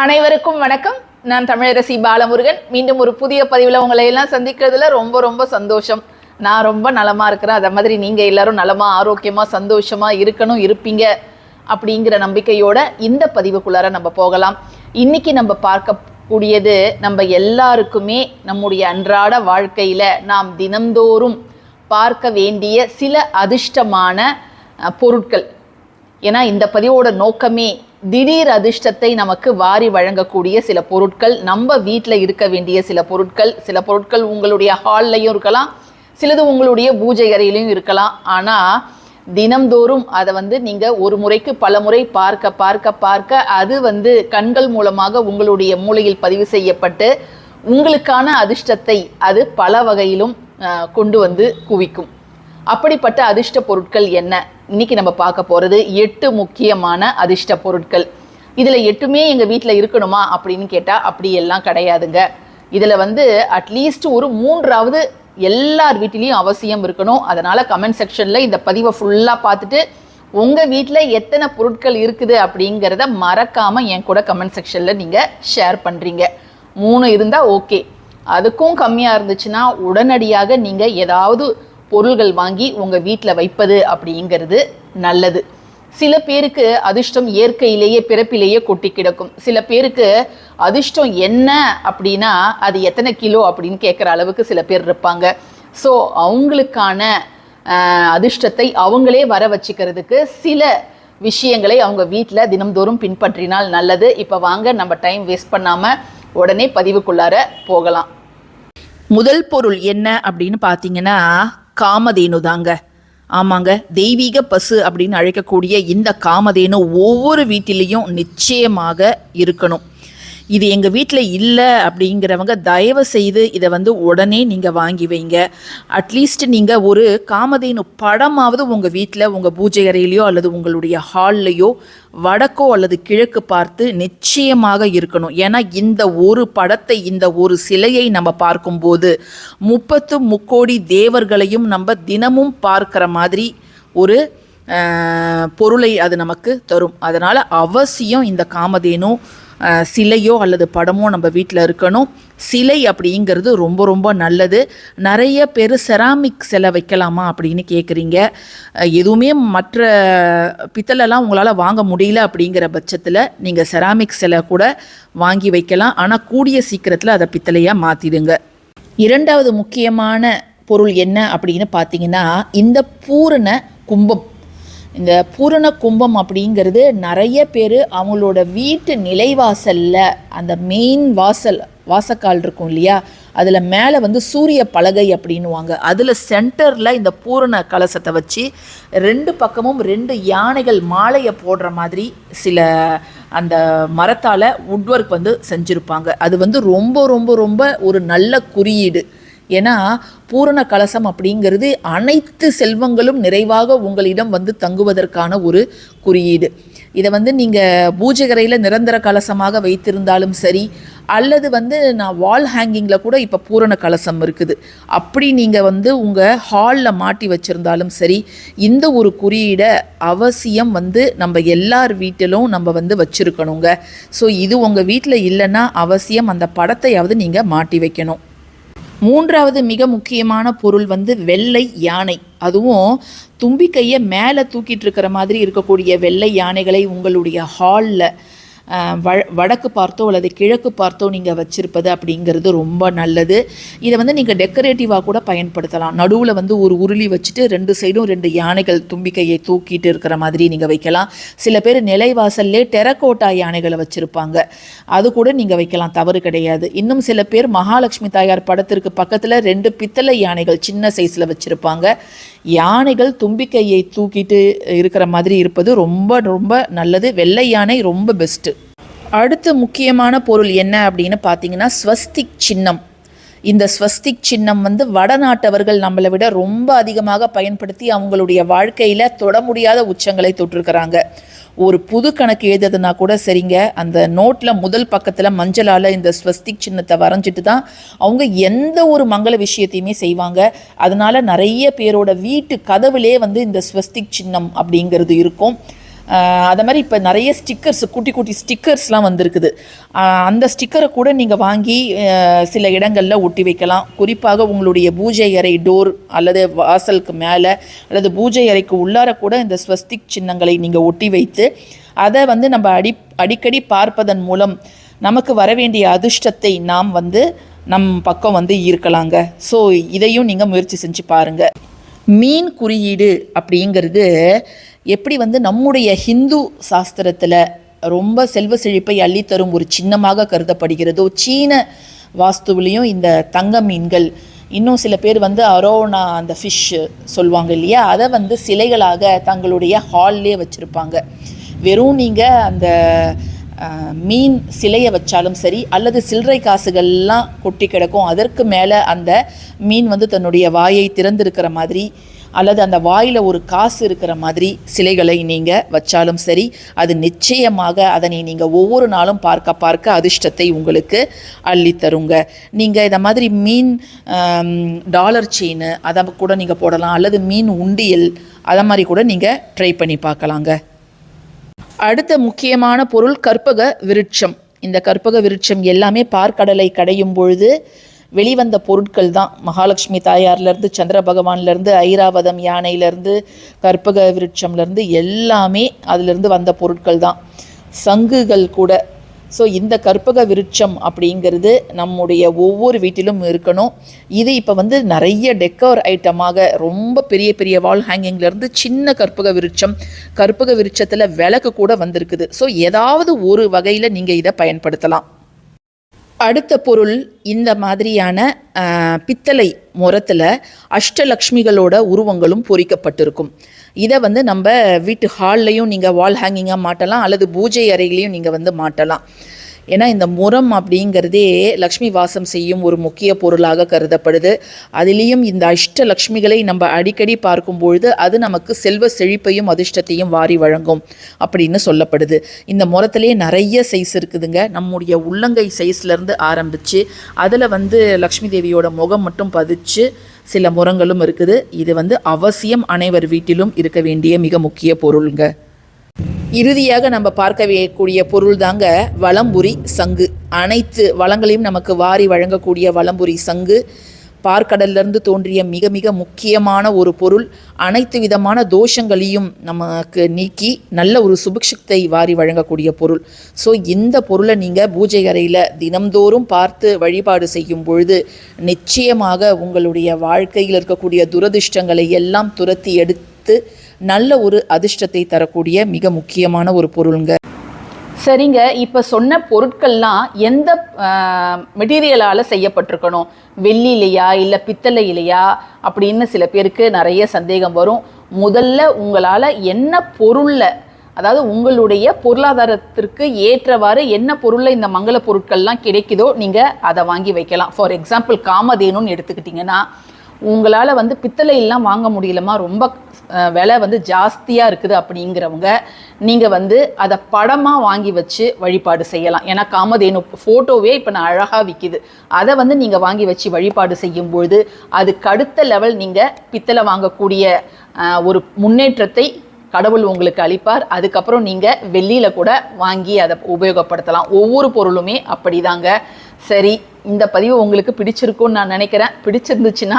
அனைவருக்கும் வணக்கம். நான் தமிழரசி பாலமுருகன். மீண்டும் ஒரு புதிய பதிவில் உங்களை எல்லாம் சந்திக்கிறதுல ரொம்ப ரொம்ப சந்தோஷம். நான் ரொம்ப நலமாக இருக்கிறேன். அதை மாதிரி நீங்கள் எல்லாரும் நலமாக ஆரோக்கியமாக சந்தோஷமாக இருக்கணும் இருப்பீங்க அப்படிங்கிற நம்பிக்கையோட இந்த பதிவுக்குள்ளார நம்ம போகலாம். இன்னைக்கு நம்ம பார்க்கக்கூடியது நம்ம எல்லாருக்குமே நம்முடைய அன்றாட வாழ்க்கையில் நாம் தினந்தோறும் பார்க்க வேண்டிய சில அதிர்ஷ்டமான பொருட்கள். ஏன்னா இந்த பதிவோட நோக்கமே திடீர் அதிர்ஷ்டத்தை நமக்கு வாரி வழங்கக்கூடிய சில பொருட்கள் நம்ம வீட்டில் இருக்க வேண்டிய சில பொருட்கள் சில பொருட்கள் உங்களுடைய ஹால்லையும் இருக்கலாம் சிலது உங்களுடைய பூஜை அறையிலையும் இருக்கலாம். ஆனால் தினம்தோறும் அதை வந்து நீங்கள் ஒரு முறைக்கு பல முறை பார்க்க பார்க்க பார்க்க அது வந்து கண்கள் மூலமாக உங்களுடைய மூளையில் பதிவு செய்யப்பட்டு உங்களுக்கான அதிர்ஷ்டத்தை அது பல வகையிலும் கொண்டு வந்து குவிக்கும். அப்படிப்பட்ட அதிர்ஷ்ட பொருட்கள் என்ன? இன்னைக்கு நம்ம பார்க்க போகிறது எட்டு முக்கியமான அதிர்ஷ்ட பொருட்கள். இதில் எட்டுமே எங்கள் வீட்டில் இருக்கணுமா அப்படின்னு கேட்டால் அப்படி எல்லாம் கிடையாதுங்க. இதில் வந்து அட்லீஸ்ட் ஒரு மூன்றாவது எல்லார் வீட்டிலையும் அவசியம் இருக்கணும். அதனால் கமெண்ட் செக்ஷனில் இந்த பதிவை ஃபுல்லாக பார்த்துட்டு உங்கள் வீட்டில் எத்தனை பொருட்கள் இருக்குது அப்படிங்கிறத மறக்காமல் என் கூட கமெண்ட் செக்ஷனில் நீங்கள் ஷேர் பண்ணுறீங்க மூணு இருந்தால் ஓகே அதுக்கும் கம்மியாக இருந்துச்சுன்னா உடனடியாக நீங்கள் ஏதாவது பொருள்கள் வாங்கி உங்கள் வீட்டில் வைப்பது அப்படிங்கிறது நல்லது. சில பேருக்கு அதிர்ஷ்டம் இயற்கையிலேயே பிறப்பிலேயே கொட்டி கிடக்கும். சில பேருக்கு அதிர்ஷ்டம் என்ன அப்படின்னா அது எத்தனை கிலோ அப்படின்னு கேட்குற அளவுக்கு சில பேர் இருப்பாங்க. ஸோ அவங்களுக்கான அதிர்ஷ்டத்தை அவங்களே வர வச்சுக்கிறதுக்கு சில விஷயங்களை அவங்க வீட்டில் தினம்தோறும் பின்பற்றினால் நல்லது. இப்போ வாங்க நம்ம டைம் வேஸ்ட் பண்ணாமல் உடனே பதிவுக்குள்ளார போகலாம். முதல் பொருள் என்ன அப்படின்னு பார்த்தீங்கன்னா காமதேனு தாங்க ஆமாங்க தெய்வீக பசு அப்படின்னு அழைக்கக்கூடிய இந்த காமதேனு ஒவ்வொரு வீட்டிலையும் நிச்சயமாக இருக்கணும். இது எங்கள் வீட்டில் இல்லை அப்படிங்கிறவங்க தயவு செய்து இதை வந்து உடனே நீங்கள் வாங்கி வைங்க. அட்லீஸ்ட் நீங்கள் ஒரு காமதேனு படமாவது உங்கள் வீட்டில் உங்கள் பூஜை அறையிலையோ அல்லது உங்களுடைய ஹால்லையோ வடக்கோ அல்லது கிழக்கு பார்த்து நிச்சயமாக இருக்கணும். ஏன்னா இந்த ஒரு படத்தை இந்த ஒரு சிலையை நம்ம பார்க்கும்போது முப்பத்து முக்கோடி தேவர்களையும் நம்ம தினமும் பார்க்குற மாதிரி ஒரு பொருளை அது நமக்கு தரும். அதனால் அவசியம் இந்த காமதேனு சிலையோ அல்லது படமோ நம்ம வீட்டில் இருக்கணும். சிலை அப்படிங்கிறது ரொம்ப ரொம்ப நல்லது. நிறைய பேர் செராமிக் சிலை வைக்கலாமா அப்படின்னு கேட்குறீங்க எதுவுமே மற்ற பித்தளைலாம் உங்களால் வாங்க முடியல அப்படிங்கிற பட்சத்தில் நீங்கள் செராமிக் சிலை கூட வாங்கி வைக்கலாம். ஆனால் கூடிய சீக்கிரத்தில் அதை பித்தளையாக மாற்றிடுங்க இரண்டாவது முக்கியமான பொருள் என்ன அப்படின்னு பார்த்தீங்கன்னா இந்த பூரண கும்பம். இந்த பூரண கும்பம் அப்படிங்கிறது நிறைய பேர் அவங்களோட வீட்டு நிலைவாசலில் அந்த மெயின் வாசல் வாசக்கால் இருக்கும் இல்லையா? அதில் மேலே வந்து சூரிய பலகை அப்படின்னுவாங்க. அதில் சென்டரில் இந்த பூரண கலசத்தை வச்சு ரெண்டு பக்கமும் ரெண்டு யானைகள் மாலையை போடுற மாதிரி சில அந்த மரத்தால் உட்ஒர்க் வந்து செஞ்சுருப்பாங்க. அது வந்து ரொம்ப ரொம்ப ரொம்ப ஒரு நல்ல குறியீடு. ஏன்னா பூரண கலசம் அப்படிங்கிறது அனைத்து செல்வங்களும் நிறைவாக உங்களிடம் வந்து தங்குவதற்கான ஒரு குறியீடு. இதை வந்து நீங்கள் பூஜைகரையில் நிரந்தர கலசமாக வைத்திருந்தாலும் சரி அல்லது வந்து நான் வால் ஹேங்கிங்கில் கூட இப்போ பூரண கலசம் இருக்குது. அப்படி நீங்கள் வந்து உங்கள் ஹாலில் மாட்டி வச்சுருந்தாலும் சரி இந்த ஒரு குறியீடை அவசியம் வந்து நம்ம எல்லார் வீட்டிலும் நம்ம வந்து வச்சுருக்கணுங்க. ஸோ இது உங்கள் வீட்டில் இல்லைன்னா அவசியம் அந்த படத்தையாவது நீங்கள் மாட்டி வைக்கணும். மூன்றாவது மிக முக்கியமான பொருள் வந்து வெள்ளை யானை. அதுவும் தும்பிக்கையை மேலே தூக்கிட்டு இருக்கிற மாதிரி இருக்கக்கூடிய வெள்ளை யானைகளை உங்களுடைய ஹாலில் வடக்கு பார்த்தோ அல்லது கிழக்கு பார்த்தோ நீங்கள் வச்சுருப்பது அப்படிங்கிறது ரொம்ப நல்லது. இதை வந்து நீங்கள் டெக்கரேட்டிவாக கூட பயன்படுத்தலாம். நடுவில் வந்து ஒரு உருளி வச்சுட்டு ரெண்டு சைடும் ரெண்டு யானைகள் தும்பிக்கையை தூக்கிட்டு இருக்கிற மாதிரி நீங்கள் வைக்கலாம். சில பேர் நிலைவாசல்லே டெரக்கோட்டா யானைகளை வச்சுருப்பாங்க. அது கூட நீங்கள் வைக்கலாம். தவறு கிடையாது. இன்னும் சில பேர் மகாலட்சுமி தாயார் படத்திற்கு பக்கத்தில் ரெண்டு பித்தளை யானைகள் சின்ன சைஸில் வச்சுருப்பாங்க. யானைகள் தும்பிக்கையை தூக்கிட்டு இருக்கிற மாதிரி இருப்பது ரொம்ப ரொம்ப நல்லது. வெள்ளை யானை ரொம்ப பெஸ்ட்டு அடுத்து முக்கியமான பொருள் என்ன அப்படின்னு பார்த்தீங்கன்னா ஸ்வஸ்திக் சின்னம். இந்த ஸ்வஸ்திக் சின்னம் வந்து வடநாட்டவர்கள் நம்மளை விட ரொம்ப அதிகமாக பயன்படுத்தி அவங்களுடைய வாழ்க்கையில் தொட முடியாத உச்சங்களை தொட்டிருக்கிறாங்க. ஒரு புது கணக்கு எழுதுறதுனா கூட சரிங்க அந்த நோட்டில் முதல் பக்கத்தில் மஞ்சளால் இந்த ஸ்வஸ்திக் சின்னத்தை வரைஞ்சிட்டு தான் அவங்க எந்த ஒரு மங்கள விஷயத்தையுமே செய்வாங்க. அதனால் நிறைய பேரோட வீட்டு கதவுலே வந்து இந்த ஸ்வஸ்திக் சின்னம் அப்படிங்கிறது இருக்கும். அதை மாதிரி இப்போ நிறைய ஸ்டிக்கர்ஸ் குட்டி குட்டி ஸ்டிக்கர்ஸ்லாம் வந்திருக்குது. அந்த ஸ்டிக்கரை கூட நீங்கள் வாங்கி சில இடங்களில் ஒட்டி வைக்கலாம். குறிப்பாக உங்களுடைய பூஜை அறை டோர் அல்லது வாசலுக்கு மேலே அல்லது பூஜை அறைக்கு உள்ளார கூட இந்த ஸ்வஸ்திக் சின்னங்களை நீங்கள் ஒட்டி வைத்து அதை வந்து நம்ம அடி அடிக்கடி பார்ப்பதன் மூலம் நமக்கு வர வேண்டிய அதிர்ஷ்டத்தை நாம் வந்து நம் பக்கம் வந்து ஈர்க்கலாங்க. ஸோ இதையும் நீங்கள் முயற்சி செஞ்சு பாருங்கள் மீன் குறியீடு அப்படிங்கிறது எப்படி வந்து நம்முடைய ஹிந்து சாஸ்திரத்தில் ரொம்ப செல்வ செழிப்பை அள்ளித்தரும் ஒரு சின்னமாக கருதப்படுகிறதோ சீன வாஸ்துவிலையும் இந்த தங்க மீன்கள் இன்னும் சில பேர் வந்து அரோனா அந்த ஃபிஷ் சொல்லுவாங்க இல்லையா? அதை வந்து சிலைகளாக தங்களுடைய ஹால்லே வச்சுருப்பாங்க. வெறும் நீங்கள் அந்த மீன் சிலையை வச்சாலும் சரி அல்லது சில்லறை காசுகள்லாம் கொட்டி கிடக்கும். அதற்கு மேலே அந்த மீன் வந்து தன்னுடைய வாயை திறந்திருக்கிற மாதிரி அல்லது அந்த வாயில் ஒரு காசு இருக்கிற மாதிரி சிலைகளை நீங்கள் வச்சாலும் சரி அது நிச்சயமாக அதனை நீங்கள் ஒவ்வொரு நாளும் பார்க்க பார்க்க அதிர்ஷ்டத்தை உங்களுக்கு அள்ளித்தருங்க நீங்கள் இந்த மாதிரி மீன் டாலர் செயின் அதை கூட நீங்கள் போடலாம் அல்லது மீன் உண்டியல் அதை மாதிரி கூட நீங்கள் ட்ரை பண்ணி பார்க்கலாங்க. அடுத்த முக்கியமான பொருள் கற்பக விருட்சம். இந்த கற்பக விருட்சம் எல்லாமே பார்க்கடலை கடையும் பொழுது வெளிவந்த பொருட்கள் தான். மகாலட்சுமி தாயார்லேருந்து சந்திர பகவான்லேருந்து ஐராவதம் யானையிலேருந்து கற்பக விருட்சம்லேருந்து எல்லாமே அதிலிருந்து வந்த பொருட்கள் தான். சங்குகள் கூட ஸோ இந்த கற்பக விருட்சம் அப்படிங்கிறது நம்முடைய ஒவ்வொரு வீட்டிலும் இருக்கணும். இது இப்போ வந்து நிறைய டெக்கோர் ஐட்டமாக ரொம்ப பெரிய பெரிய வால் ஹேங்கிங்லேருந்து சின்ன கற்பக விருட்சம் கற்பக விருட்சத்தில் விளக்கு கூட வந்திருக்குது. ஸோ ஏதாவது ஒரு வகையில் நீங்கள் இதை பயன்படுத்தலாம். அடுத்த பொருள் இந்த மாதிரியான பித்தளை முரத்தில் அஷ்டலக்ஷ்மிகளோட உருவங்களும் பொறிக்கப்பட்டிருக்கும். இதை வந்து நம்ம வீட்டு ஹால்லையும் நீங்கள் வால் ஹேங்கிங்காக மாட்டலாம் அல்லது பூஜை அறையிலையும் நீங்கள் வந்து மாட்டலாம். ஏன்னா இந்த முரம் அப்படிங்கிறதே லக்ஷ்மி வாசம் செய்யும் ஒரு முக்கிய பொருளாக கருதப்படுது. அதுலேயும் இந்த அஷ்ட லக்ஷ்மிகளை நம்ம அடிக்கடி பார்க்கும் பொழுது அது நமக்கு செல்வ செழிப்பையும் அதிர்ஷ்டத்தையும் வாரி வழங்கும் அப்படின்னு சொல்லப்படுது. இந்த முரத்திலேயே நிறைய சைஸ் இருக்குதுங்க. நம்முடைய உள்ளங்கை சைஸ்லேருந்து ஆரம்பித்து அதில் வந்து லக்ஷ்மி தேவியோட முகம் மட்டும் பதிச்சு சில முரங்களும் இருக்குது. இது வந்து அவசியம் அனைவர் வீட்டிலும் இருக்க வேண்டிய மிக முக்கிய பொருளுங்க. இறுதியாக நம்ம பார்க்கக்கூடிய பொருள் தாங்க வளம்புரி சங்கு. அனைத்து வளங்களையும் நமக்கு வாரி வழங்கக்கூடிய வளம்புரி சங்கு. பார்க்கடல்லிருந்து தோன்றிய மிக மிக முக்கியமான ஒரு பொருள். அனைத்து விதமான தோஷங்களையும் நமக்கு நீக்கி நல்ல ஒரு சுபிக்ஷத்தை வாரி வழங்கக்கூடிய பொருள். ஸோ இந்த பொருளை நீங்கள் பூஜை அறையில் தினம்தோறும் பார்த்து வழிபாடு செய்யும் பொழுது நிச்சயமாக உங்களுடைய வாழ்க்கையில் இருக்கக்கூடிய துரதிர்ஷ்டங்களை எல்லாம் துரத்தி எடுத்து நல்ல ஒரு அதிர்ஷ்டத்தை தரக்கூடிய மிக முக்கியமான ஒரு பொருளுங்க. சரிங்க. இப்போ சொன்ன பொருட்கள்லாம் எந்த மெட்டீரியலால் செய்யப்பட்டிருக்கணும்? வெள்ளியிலையா இல்லை பித்தளையிலையா? அப்படின்னு சில பேருக்கு நிறைய சந்தேகம் வரும். முதல்ல உங்களால் என்ன பொருளில் அதாவது உங்களுடைய பொருளாதாரத்திற்கு ஏற்றவாறு என்ன பொருளில் இந்த மங்கள பொருட்கள்லாம் கிடைக்குதோ நீங்கள் அதை வாங்கி வைக்கலாம். ஃபார் எக்ஸாம்பிள் காமதேனுன்னு எடுத்துக்கிட்டிங்கன்னா உங்களால் வந்து பித்தளையெல்லாம் வாங்க முடியலமா ரொம்ப விலை வந்து ஜாஸ்தியாக இருக்குது அப்படிங்கிறவங்க நீங்கள் வந்து அதை படமாக வாங்கி வச்சு வழிபாடு செய்யலாம். ஏன்னா காமதேனு ஃபோட்டோவே இப்போ நான் அழகாக விற்கிது அதை வந்து நீங்கள் வாங்கி வச்சு வழிபாடு செய்யும் பொழுது அதுக்கு அடுத்த லெவல் நீங்கள் பித்தளை வாங்கக்கூடிய ஒரு முன்னேற்றத்தை கடவுள் உங்களுக்கு அளிப்பார். அதுக்கப்புறம் நீங்கள் வெள்ளியில் கூட வாங்கி அதை உபயோகப்படுத்தலாம். ஒவ்வொரு பொருளுமே அப்படிதாங்க. சரி இந்த பதிவு உங்களுக்கு பிடிச்சிருக்கும்னு நான் நினைக்கிறேன். பிடிச்சிருந்துச்சுன்னா